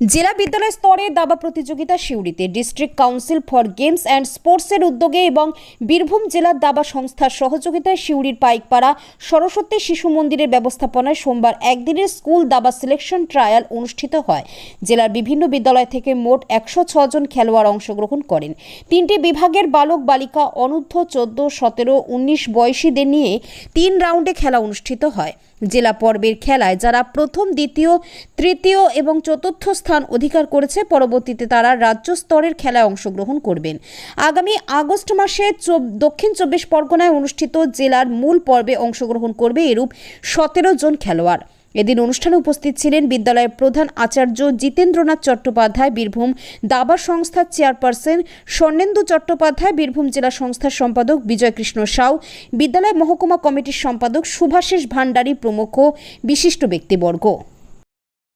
জেলা বিদ্যালয় স্তরে দাবা প্রতিযোগিতা সিউড়িতে, district council for games and স্পোর্টসের উদ্যোগে এবং বীরভূম জেলার দাবা সংস্থার সহযোগিতায় সিউড়ির পাইকপাড়া সরস্বতী শিশু মন্দিরের ব্যবস্থাপনায় সোমবার একদিনের স্কুল দাবা সিলেকশন ট্রায়াল অনুষ্ঠিত হয়। জেলার বিভিন্ন বিদ্যালয় থেকে মোট একশো জন খেলোয়াড় অংশগ্রহণ করেন। তিনটি বিভাগের বালক বালিকা অনূর্ধ্ব চোদ্দ, সতেরো, উনিশ বয়সীদের নিয়ে তিন রাউন্ডে খেলা অনুষ্ঠিত হয়। জেলা পর্বের খেলায় যারা প্রথম, দ্বিতীয়, তৃতীয় এবং চতুর্থ স্থান অধিকার করেছে। পরবর্তীতে তারা রাজ্য স্তরের খেলায় অংশগ্রহণ করবেন। আগামী আগস্ট মাসে দক্ষিণ চব্বিশ পরগনায় অনুষ্ঠিত জেলার মূল পর্বে অংশগ্রহণ করবে এরূপ সতেরো জন খেলোয়াড়। এদিন অনুষ্ঠানে উপস্থিত ছিলেন বিদ্যালয়ের প্রধান আচার্য জিতেন্দ্রনাথ চট্টোপাধ্যায়, বীরভূম দাবা সংস্থার চেয়ারপারসন স্বর্ণেন্দু চট্টোপাধ্যায়, বীরভূম জেলা সংস্থার সম্পাদক বিজয়কৃষ্ণ সাউ, বিদ্যালয় মহকুমা কমিটির সম্পাদক শুভাশিস ভান্ডারী প্রমুখ বিশিষ্ট ব্যক্তিবর্গ।